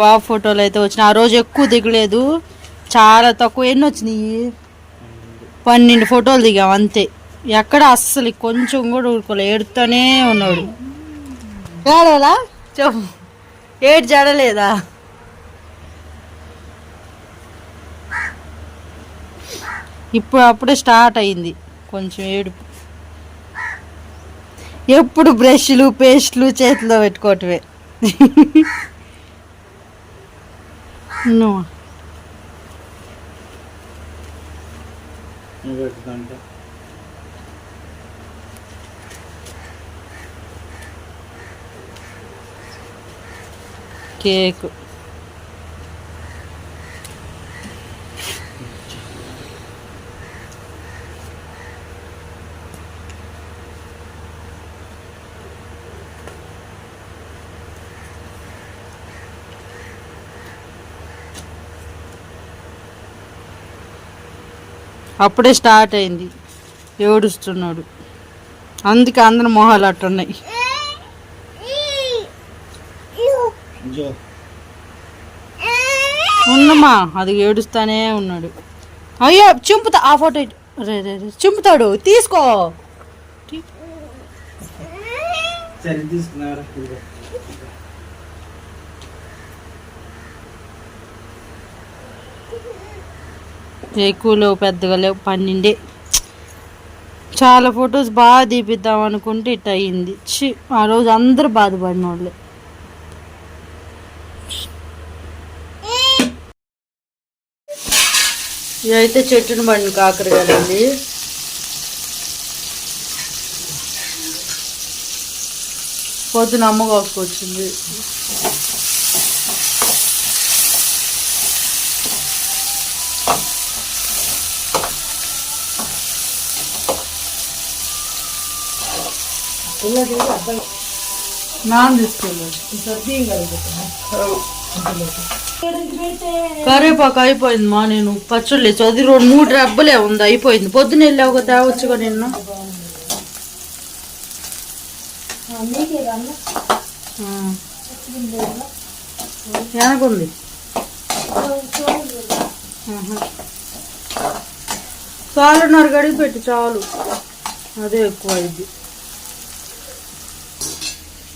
బాబు ఫోటోలు అయితే వచ్చినాయి. ఆ రోజు ఎక్కువ దిగలేదు. చాలా తక్కువ. ఎన్ని వచ్చినాయి? పన్నెండు ఫోటోలు దిగాం అంతే. ఎక్కడ అస్సలు కొంచెం కూడా ఊరుకోలే. ఏడుతూనే ఉన్నాడు. ఏడవలా? చెప్పు. ఏడు జడలేదా ఇప్పుడు అప్పుడే స్టార్ట్ అయింది కొంచెం ఏడుపు. ఎప్పుడు బ్రష్లు పేస్ట్లు చేతిలో పెట్టుకోవటమే. No. కేక్ అప్పుడే స్టార్ట్ అయింది. ఏడుస్తున్నాడు. అందుకే అందరి మొహాలు అట్టున్నాయి. ఉన్నమా అది ఏడుస్తానే ఉన్నాడు. అయ్యో చింపుతా ఆ ఫోటో రే రే చింపుతాడు తీసుకో. సరే ఎక్కువ లేవు పెద్దగా లేవు పన్నెండే. చాలా ఫొటోస్ బాగా తీపిద్దాం అనుకుంటే ఇట్ అయ్యింది. చి ఆ రోజు అందరూ బాధపడిన వాళ్ళే. ఇదైతే చెట్టును బండి కాకరకాయలండి పొద్దున అమ్మ కాసుకొచ్చింది కరేపాకు అయిపోయింది మా నేను పచ్చళ్ళు చదివి రెండు మూడు రెబ్బలే ఉంది అయిపోయింది. పొద్దున వెళ్ళావు కదా తేవచ్చుగా నిన్న. వెనకుంది. చాలున్నర గడికి పెట్టి చాలు. అదే ఎక్కువ అయింది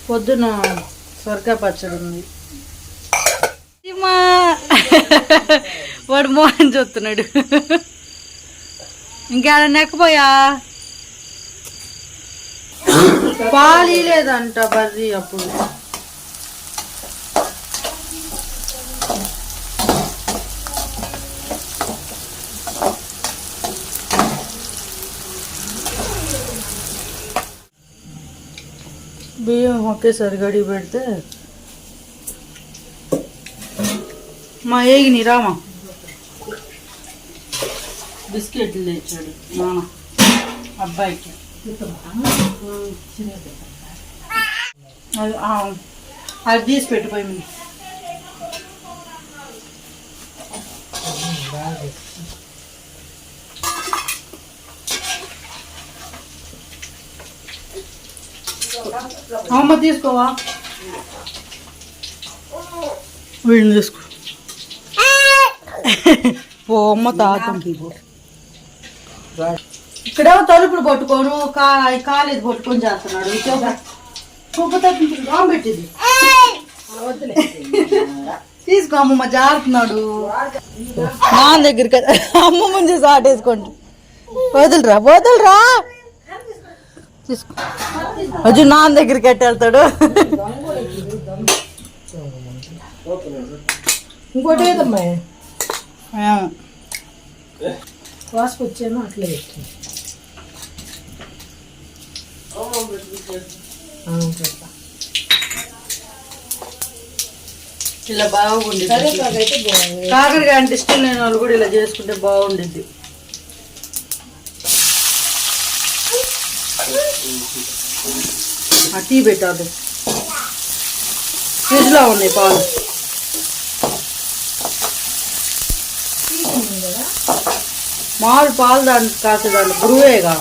పొద్దున సొరకాయ పచ్చడి ఉంది. వాడు మోహన్ చూస్తున్నాడు. ఇంకేడ నెక్కపోయా? పాలు లేదంట బర్రీ అప్పుడు. బియ్యం ఒకేసారి గడి పెడితే మా ఏగిని రామా బిస్కెట్లు తెచ్చాడు నాన్న అబ్బాయికి అది ఆ, అది తీసి పెట్టిపోయి మీ అమ్మ తీసుకోవా? వీడిని తీసుకో. ఓ అమ్మ తాతంకి ఇక్కడేమో తలుపులు పట్టుకోను కా కాలేదు పట్టుకొని చేస్తున్నాడు. ఇటేమో తప్పించుకుంటాం పెట్టింది. తీసుకో అమ్మమ్మ జారుతున్నాడు. నా దగ్గరికి అమ్మమ్మ చేసి ఆటేసుకోండి వదులురా వదులురా. తీసుకో. అజు నా దగ్గరికి ఎట్ట వెళ్తాడు? ఇంకోటి ఏదమ్మా. వాసుకొచ్చాను అట్లే ఇలా బాగుండి కాకరకాయ అంటే ఇష్టం లేని వాళ్ళు కూడా ఇలా చేసుకుంటే బాగుండిద్ది. ఆ టీ పెట్టాదు. ఫ్రిడ్జ్లో ఉన్నాయి పాలు. మామూలు పాలు దాంట్లో కాసే దాంట్లో గురువేగా.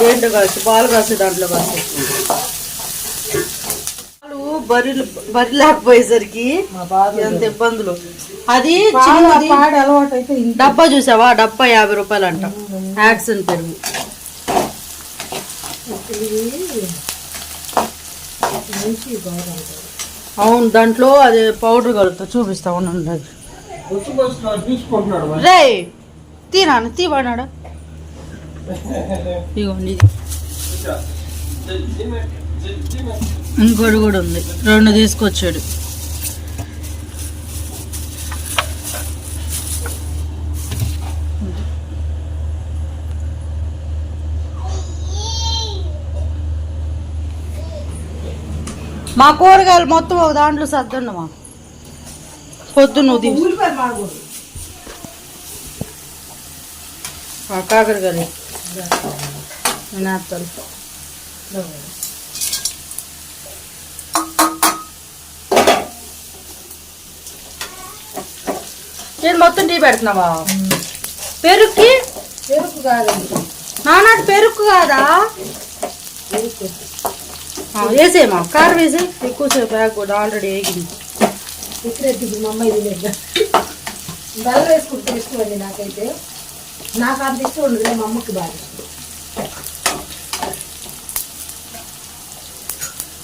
దేంట్లో కాసి పాలు కాసే దాంట్లో కాసే. పాలు బర్రెలు బర్రె లేకపోయేసరికి ఎంత ఇబ్బందులు. అది ఇంత డబ్బా చూసావా? డబ్బా యాభై రూపాయలు అంట యాక్సన్ పెరుగు. మంచి అవును దాంట్లో అదే పౌడర్ కలుగుతా చూపిస్తా ఉండండి. రే తీరాను తీవాడాడు ఇగోండి ఇది ఇంకోటి కూడా ఉంది రెండు తీసుకొచ్చాడు. మా కూరగాయలు మొత్తం ఒక దాంట్లో సర్దండమా పొద్దున్న నువ్వు తీసు ఉల్లిపాయ మాడకూడదు ఆ కాకరకాయ నేను మొత్తం టీ పెడుతున్నావా చెరుకు కాదండి. నానాటి పెరుక్కు కాదా? చెరుకు ఆ, వేసేమా కారం వేసి ఎక్కువసేపు వేయకూడదు ఆల్రెడీ వేగింది సీక్రెట్ ఇప్పుడు మా అమ్మ ఇది లేదు బెల్లం వేసుకుంటే ఇష్టం అండి నాకైతే నాకు అంత ఇష్టం ఉండదు మా అమ్మకి బాగా ఇష్టం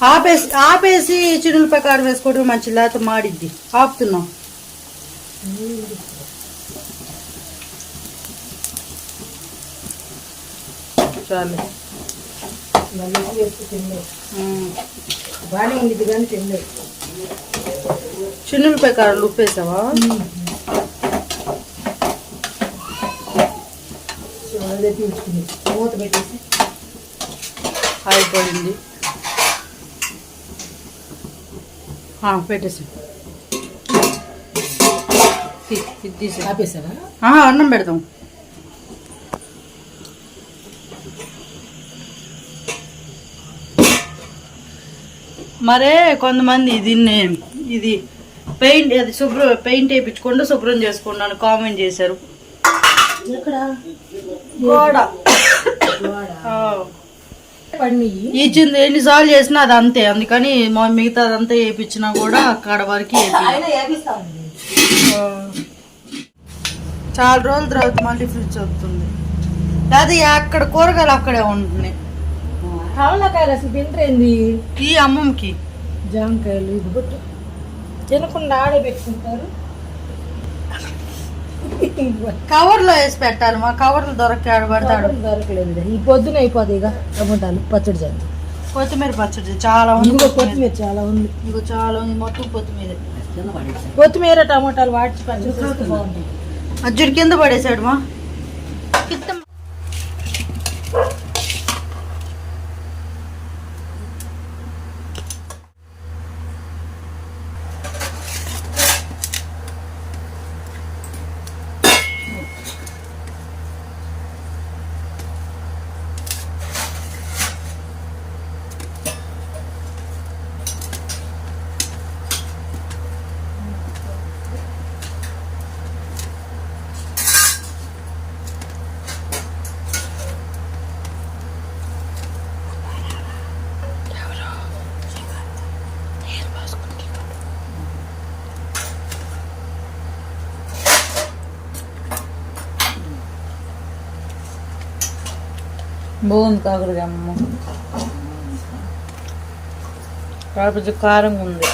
ఆపేసి ఆపేసి చినులపై కారం వేసుకోవడం మంచిది లేకపోతే మాడిద్ది ఆపుతున్నాం చాలు మళ్ళీ వేసుకు తినలేదు. బాగానే ఉండిద్ది కానీ తినలేదు. చిన్నులపై కారం ఉప్పు వేసావా అదే పీల్చుకుంది మూత పెట్టేసి అయిపోయింది పెట్టేసి. ఇది తీసే ఆపేసావా? అన్నం పెడదాం మరే కొంతమంది దీన్ని ఇది పెయింట్ అది శుభ్రం పెయింట్ వేయించకుండా శుభ్రం చేసుకోండి అని కామెంట్ చేశారు. గోడ. ఇచ్చింది ఎన్నిసార్లు చేసినా అది అంతే. అందుకని మా మిగతా అదంతా వేయించినా కూడా అక్కడ వరకు చాలా రోజుల తర్వాత మళ్ళీ ఫ్రిడ్జ్ అవుతుంది అది అక్కడ కూరగాయలు అక్కడే ఉంటున్నాయి. కవలకాయలు అసలు తింటేంది ఈ అమ్మమ్మకి. జామకాయలు ఇది బుట్టు. తినకుండా ఆడే పెట్టుకుంటారు. కవర్లో వేసి పెట్టాలి మా కవర్లు దొరక్క ఆడబడతాడు దొరకలేదు ఈ పొద్దున అయిపోతాయి ఇక టమోటాలు పచ్చడి చేద్దాం. కొత్తిమీర పచ్చడి చాలా ఉంది. ఇంకో కొత్తిమీర చాలా ఉంది. ఇంకో చాలా ఉంది మొత్తం కొత్తిమీర. కొత్తిమీర టమోటాలు వాడి పచ్చడి అజ్జుడి కింద పడేసాడు మా. బాగుంది కాకరకాయ అమ్మ. కాకపోతే కారంగా ఉంది